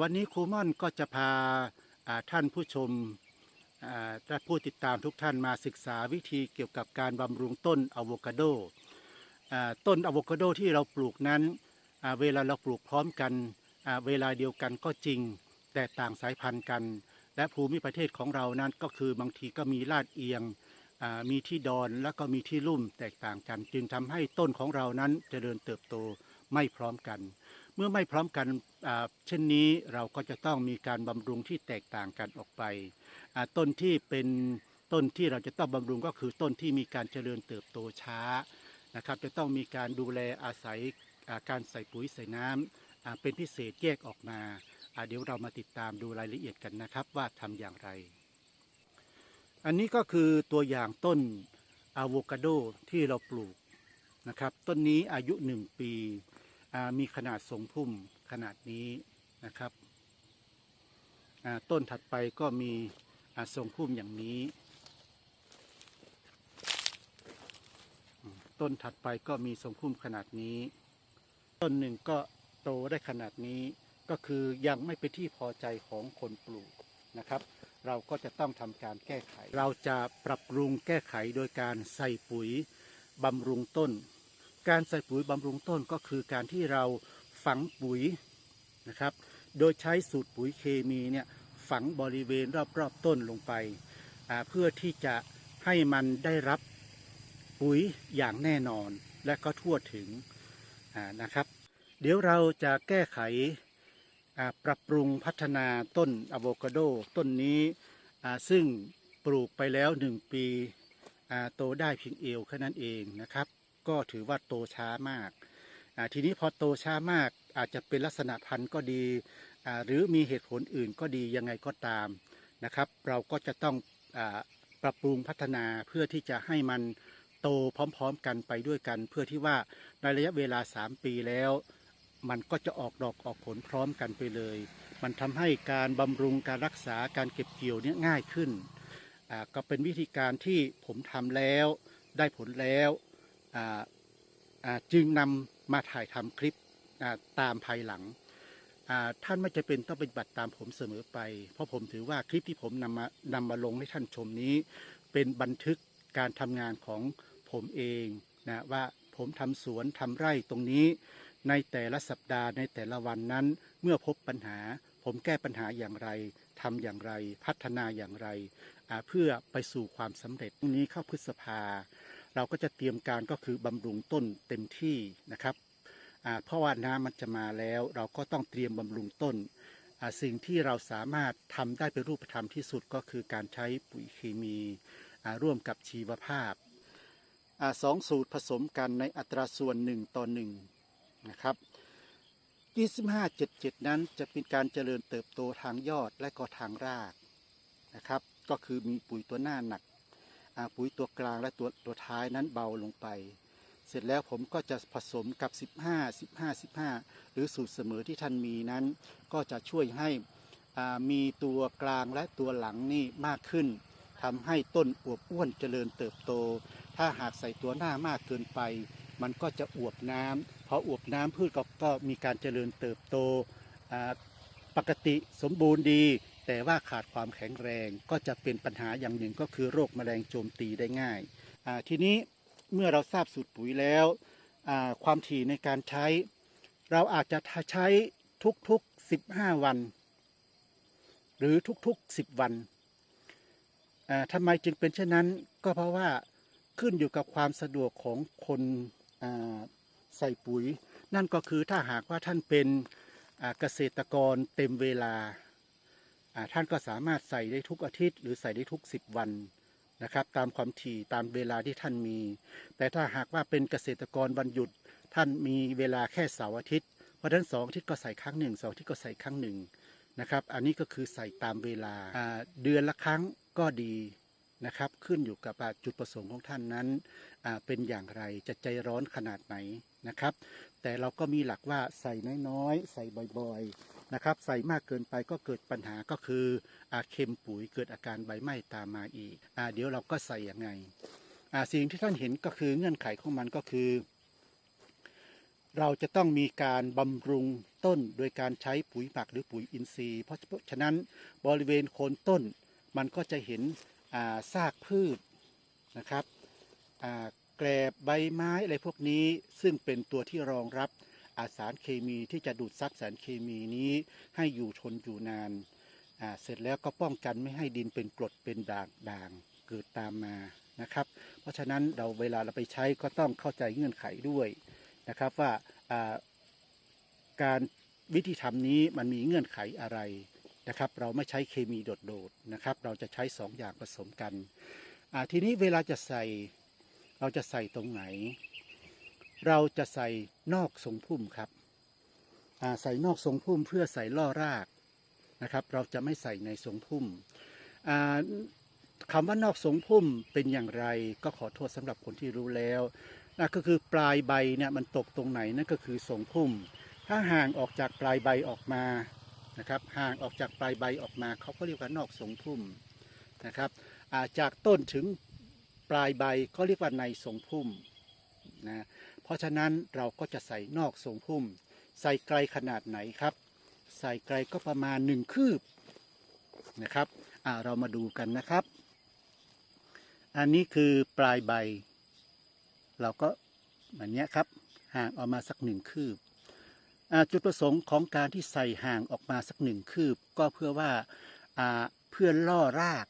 วันนี้ครูม่อนก็จะพาท่านผู้ชมและผู้ติดตามทุกท่านมาศึกษาวิธีเกี่ยวกับการบำรุงต้นอะโวคาโดต้นอะโวคาโดที่เราปลูกนั้นเวลาเราปลูกพร้อมกันเวลาเดียวกันก็จริง แต่ต่างสายพันธุ์กัน และภูมิประเทศของเรานั้นก็คือบางทีก็มีลาดเอียงมีที่ดอนแล้วก็มีที่ลุ่มแตกต่างกัน จึงทำให้ต้นของเรานั้นเจริญเติบโตไม่พร้อมกัน เมื่อไม่พร้อมกันเช่นนี้เราก็จะต้องมีการบำรุงที่แตกต่างกันออกไป ต้นที่เป็นต้นที่เราจะต้องบำรุงก็คือต้นที่มีการเจริญเติบโตช้านะครับ จะต้องมีการดูแลอาศัยาการใส่ปุ๋ยใส่น้ำเป็นพิเศษแยกออกมาาเดี๋ยวเรามาติดตามดูรายละเอียดกันนะครับ ว่าทำอย่างไร อันนี้ก็คือตัวอย่างต้นอะโวคาโดที่เราปลูกนะครับ ต้นนี้อายุหนึ่งปี มีขนาดทรงพุ่มขนาดนี้นะครับต้นถัดไปก็มีทรงพุ่มอย่างนี้ ต้นถัดไปก็มีทรงพุ่มขนาดนี้ ต้นหนึ่งก็โตได้ขนาดนี้ก็คือยังไม่เป็นที่พอใจของคนปลูกนะครับ เราก็จะต้องทำการแก้ไข เราจะปรับปรุงแก้ไขโดยการใส่ปุ๋ยบำรุงต้น การใส่ปุ๋ยบำรุงต้นก็คือการที่เราฝังปุ๋ยนะครับ โดยใช้สูตรปุ๋ยเคมีเนี่ยฝังบริเวณรอบๆต้นลงไป เพื่อที่จะให้มันได้รับปุ๋ยอย่างแน่นอนและก็ทั่วถึงนะครับ เดี๋ยวเราจะแก้ไขปรับปรุงพัฒนาต้นอะโวคาโดต้นนี้ซึ่งปลูกไปแล้วหนึ่งปีโตได้เพียงเอวแค่นั้นเองนะครับ ก็ถือว่าโตช้ามาก ทีนี้พอโตช้ามากอาจจะเป็นลักษณะพันธุ์ก็ดี หรือมีเหตุผลอื่นก็ดียังไงก็ตามนะครับ เราก็จะต้องอปรับปรุงพัฒนาเพื่อที่จะให้มันโตพร้อมๆกันไปด้วยกัน เพื่อที่ว่าในระยะเวลา 3 ปีแล้ว มันก็จะออกดอกออกผลพร้อมกันไปเลย มันทำให้การบำรุงการรักษาการเก็บเกี่ยวเนี่ยง่ายขึ้นก็เป็นวิธีการที่ผมทำแล้ว ได้ผลแล้ว จึงนำมาถ่ายทำคลิปตามภายหลัง ท่านไม่จะเป็นต้องปฏิบัติตามผมเสมอไป เพราะผมถือว่าคลิปที่ผมนำมานำมาลงให้ท่านชมนี้ เป็นบันทึกการทำงานของผมเองนะว่าผมทำสวนทำไร่ตรงนี้ ในแต่ละสัปดาห์ในแต่ละวันนั้น เมื่อพบปัญหา ผมแก้ปัญหาอย่างไรทำอย่างไร พัฒนาอย่างไร เพื่อไปสู่ความสำเร็จพรุ่งนี้เข้าพฤษภา เราก็จะเตรียมการก็คือบำรุงต้นเต็มที่นะครับเพราะว่าน้ำมันจะมาแล้ว เราก็ต้องเตรียมบำรุงต้น สิ่งที่เราสามารถทำได้เป็นรูปธรรมที่สุดก็คือการใช้ปุ๋ยเคมีร่วมกับชีวภาพอสองสูตรผสมกันในอัตราส่วนหนึ่งต่อหนึ่งนะครับ 2577 นั้นจะเป็นการเจริญเติบโตทางยอดและก็ทางรากนะครับ ก็คือมีปุ๋ยตัวหน้าหนัก ปุ๋ยตัวกลางและตัวตัวท้ายนั้นเบาลงไป เสร็จแล้วผมก็จะผสมกับ 15 15 15 หรือสูตรเสมอที่ท่านมีนั้น ก็จะช่วยให้มีตัวกลางและตัวหลังนี่มากขึ้นทำให้ต้นอวบอ้วนเจริญเติบโต ถ้าหากใส่ตัวหน้ามากเกินไป มันก็จะอวบน้ำพออวบน้ำพืชก็ก็มีการเจริญเติบโตปกติสมบูรณ์ดี แต่ว่าขาดความแข็งแรงก็จะเป็นปัญหาอย่างหนึ่งก็คือโรคแมลงโจมตีได้ง่ายาทีนี้เมื่อเราทราบสูตรปุ๋ยแล้วความถี่ในการใช้ เราอาจจะใช้ทุกๆ 15 วัน หรือทุกๆ 10 วันทำไมจึงเป็นเช่นนั้นก็เพราะว่าขึ้นอยู่กับความสะดวกของคนใส่ปุ๋ย นั่นก็คือถ้าหากว่าท่านเป็นเกษตรกรเต็มเวลา ท่านก็สามารถใส่ได้ทุกอาทิตย์ หรือใส่ได้ทุก 10 วันนะครับ ตามความถี่ตามเวลาที่ท่านมี แต่ถ้าหากว่าเป็นเกษตรกรวันหยุด ท่านมีเวลาแค่เสาร์อาทิตย์เพราะฉะนั้นสองอาทิตย์ก็ใส่ครั้งหนึ่งสองอาทิตย์ก็ใส่ครั้งหนึ่งนะครับ อันนี้ก็คือใส่ตามเวลาเดือนละครั้งก็ดีนะครับ ขึ้นอยู่กับจุดประสงค์ของท่านนั้นเป็นอย่างไรจะใจร้อนขนาดไหนนะครับ แต่เราก็มีหลักว่าใส่น้อยๆ ใส่บ่อยๆ นะครับ ใส่มากเกินไปก็เกิดปัญหาก็คืออาเค็มปุ๋ยเกิดอาการใบไหม้ตามมาอีกอาเดี๋ยวเราก็ใส่อย่างไงอ่าสิ่งที่ท่านเห็นก็คือเงื่อนไขของมันก็คือ เราจะต้องมีการบำรุงต้นโดยการใช้ปุ๋ยหมักหรือปุ๋ยอินทรีย์ เพราะฉะนั้นบริเวณโคนต้นมันก็จะเห็นอ่าซากพืชนะครับอ่าแกลบใบไม้อะไรพวกนี้ซึ่งเป็นตัวที่รองรับ สารเคมีที่จะดูดซับสารเคมีนี้ให้อยู่ทนอยู่นานเสร็จแล้วก็ป้องกันไม่ให้ดินเป็นกรดเป็นด่างด่างเกิดตามมานะครับ เพราะฉะนั้นเราเวลาเราไปใช้ก็ต้องเข้าใจเงื่อนไขด้วยนะครับว่าการวิธีทำนี้มันมีเงื่อนไขอะไรนะครับ เราไม่ใช้เคมีโดดๆนะครับ เราจะใช้สองอย่างผสมกันทีนี้เวลาจะใส่เราจะใส่ตรงไหน เราจะใส่นอกทรงพุ่มครับใส่นอกทรงพุ่มเพื่อใส่ล่อรากนะครับ เราจะไม่ใส่ในทรงพุ่มอ่าคำว่านอกทรงพุ่มเป็นอย่างไรก็ขอโทษสำหรับคนที่รู้แล้วนั่นก็คือปลายใบเนี่ยมันตกตรงไหนนั่นก็คือทรงพุ่ม ถ้าห่างออกจากปลายใบออกมานะครับ ห่างออกจากปลายใบออกมาเขาก็เรียกว่านอกทรงพุ่มนะครับาจากต้นถึงปลายใบก็เรียกว่าในทรงพุ่มนะ ราะฉะนั้นเราก็จะใส่นอกทรงพุ่ม ใส่ไกลขนาดไหนครับ ใส่ไกลก็ประมาณหนึ่งคืบนะครับอ่าเรามาดูกันนะครับ อันนี้คือปลายใบ เราก็แบบเนี้ยครับ ห่างออกมาสักหนึ่งคืบจุดประสงค์ของการที่ใส่ห่างออกมาสักหนึ่งคืบ ก็เพื่อว่าเพื่อล่อราก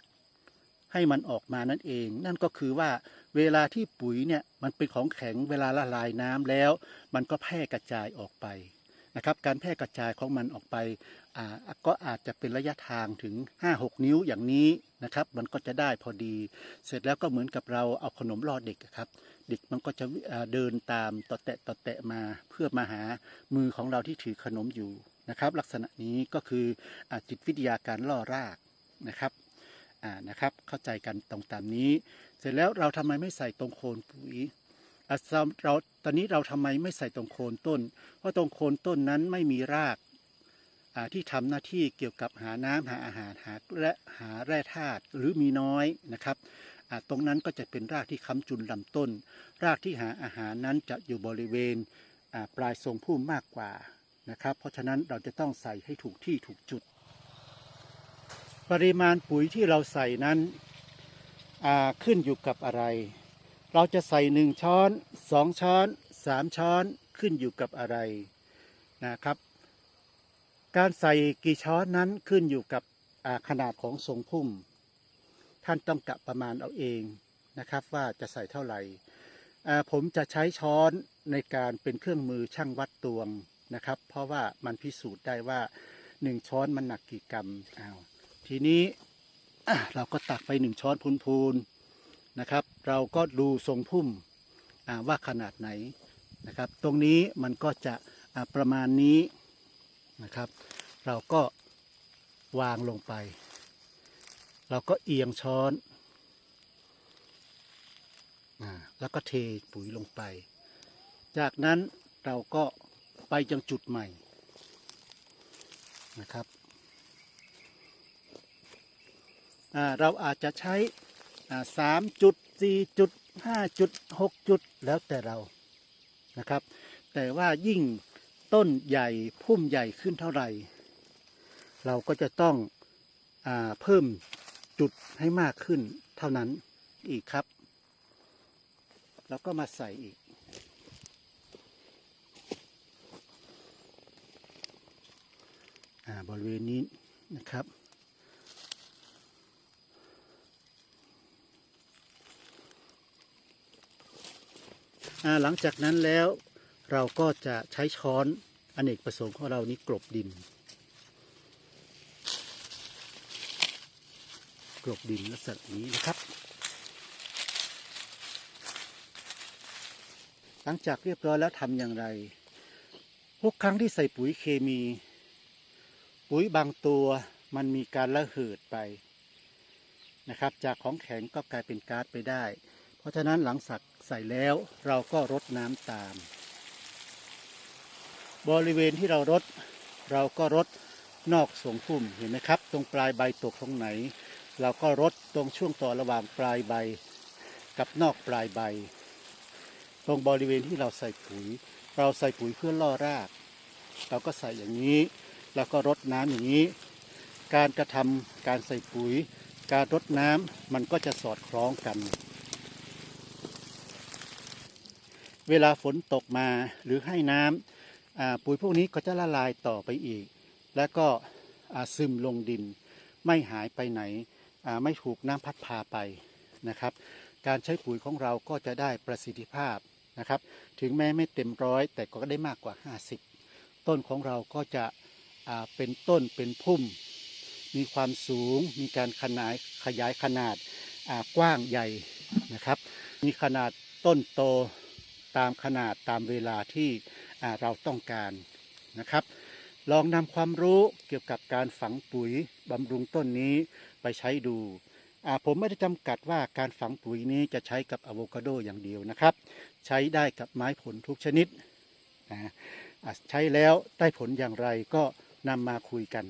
ให้มันออกมานั่นเอง นั่นก็คือว่าเวลาที่ปุ๋ยเนี่ยมันเป็นของแข็งเวลาละลายน้ำแล้ว มันก็แพร่กระจายออกไปนะครับการแพร่กระจายของมันออกไปอ่าก็อาจจะเป็นระยะทางถึง 5-6 นิ้วอย่างนี้นะครับ มันก็จะได้พอดี เสร็จแล้วก็เหมือนกับเราเอาขนมล่อเด็กครับ เด็กมันก็จะเดินตามต่อแตะต่อแตะมาเพื่อมาหามือของเราที่ถือขนมอยู่นะครับ ลักษณะนี้ก็คืออจิตวิทยาการล่อรากนะครับ อ่านะครับ เข้าใจกันตรงตามนี้ เสร็จแล้วเราทำไมไม่ใส่ตรงโคนปุ๋ยเราตอนนี้เราทำไมไม่ใส่ตรงโคนต้น เพราะตรงโคนต้นนั้นไม่มีรากที่ทำหน้าที่เกี่ยวกับหาน้ำหาอาหารหาและหาแร่ธาตุหรือมีน้อยนะครับตรงนั้นก็จะเป็นรากที่ค้ำจุนลำต้น รากที่หาอาหารนั้นจะอยู่บริเวณปลายทรงพุ่มมากกว่านะครับ เพราะฉะนั้นเราจะต้องใส่ให้ถูกที่ถูกจุด ปริมาณปุ๋ยที่เราใส่นั้นขึ้นอยู่กับอะไร เราจะใส่หนึ่งช้อนสองช้อนสามช้อนขึ้นอยู่กับอะไรนะครับ การใส่กี่ช้อนนั้นขึ้นอยู่กับขนาดของทรงพุ่ม ท่านต้องกะประมาณเอาเองนะครับว่าจะใส่เท่าไหร่ผมจะใช้ช้อนในการเป็นเครื่องมือช่างวัดตวงนะครับ เพราะว่ามันพิสูจน์ได้ว่าหนึ่งช้อนมันหนักกี่กรัมอ้าว ทีนี้เราก็ตักไปหนึ่งช้อนพูนๆนะครับ เราก็ดูทรงพุ่มว่าขนาดไหนนะครับ ตรงนี้มันก็จะประมาณนี้นะครับ เราก็วางลงไป เราก็เอียงช้อนอแล้วก็เทปุ๋ยลงไป จากนั้นเราก็ไปยังจุดใหม่นะครับอ่า เราอาจจะใช้สามจุดสี่จุดห้าจุดหกจุดแล้วแต่เรานะครับ แต่ว่ายิ่งต้นใหญ่พุ่มใหญ่ขึ้นเท่าไหร่ เราก็จะต้องอเพิ่มจุดให้มากขึ้นเท่านั้นอีกครับ แล้วก็มาใส่อีกอบริเวณนี้นะครับ หลังจากนั้นแล้วเราก็จะใช้ช้อนอเนกประสงค์ของเรานี้กลบดิน กลบดินลักษณะนี้นะครับ หลังจากเรียบร้อยแล้วทำอย่างไร ทุกครั้งที่ใส่ปุ๋ยเคมี ปุ๋ยบางตัวมันมีการระเหิดไปนะครับ จากของแข็งก็กลายเป็นก๊าซไปได้ เพราะฉะนั้นหลังสัก ใส่แล้วเราก็รดน้ำตาม บริเวณที่เรารด เราก็รดนอกสวงพุ่มเห็นไหมครับ ตรงปลายใบตกตรงไหน เราก็รดตรงช่วงต่อระหว่างปลายใบ กับนอกปลายใบ ตรงบริเวณที่เราใส่ปุ๋ย เราใส่ปุ๋ยเพื่อล่อราก เราก็ใส่อย่างนี้ แล้วก็รดน้ำอย่างนี้ การกระทำการใส่ปุ๋ย การรดน้ำมันก็จะสอดคล้องกัน เวลาฝนตกมาหรือให้น้ำปุ๋ยพวกนี้ก็จะละลายต่อไปอีก แล้วก็ซึมลงดิน ไม่หายไปไหนไม่ถูกน้ำพัดพาไปนะครับ การใช้ปุ๋ยของเราก็จะได้ประสิทธิภาพนะครับ ถึงแม้ไม่เต็มร้อยแต่ก็ได้มากกว่า 50 ต้นของเราก็จะเป็นต้นเป็นพุ่ม มีความสูง มีการขนายขยายขนาดกว้างใหญ่นะครับ มีขนาดต้นโต ตามขนาดตามเวลาที่เราต้องการนะครับ ลองนำความรู้เกี่ยวกับการฝังปุ๋ยบำรุงต้นนี้ไปใช้ดูผมไม่ได้จำกัดว่าการฝังปุ๋ยนี้จะใช้กับอะโวคาโดอย่างเดียวนะครับ ใช้ได้กับไม้ผลทุกชนิดนะใช้แล้วได้ผลอย่างไรก็นำมาคุยกัน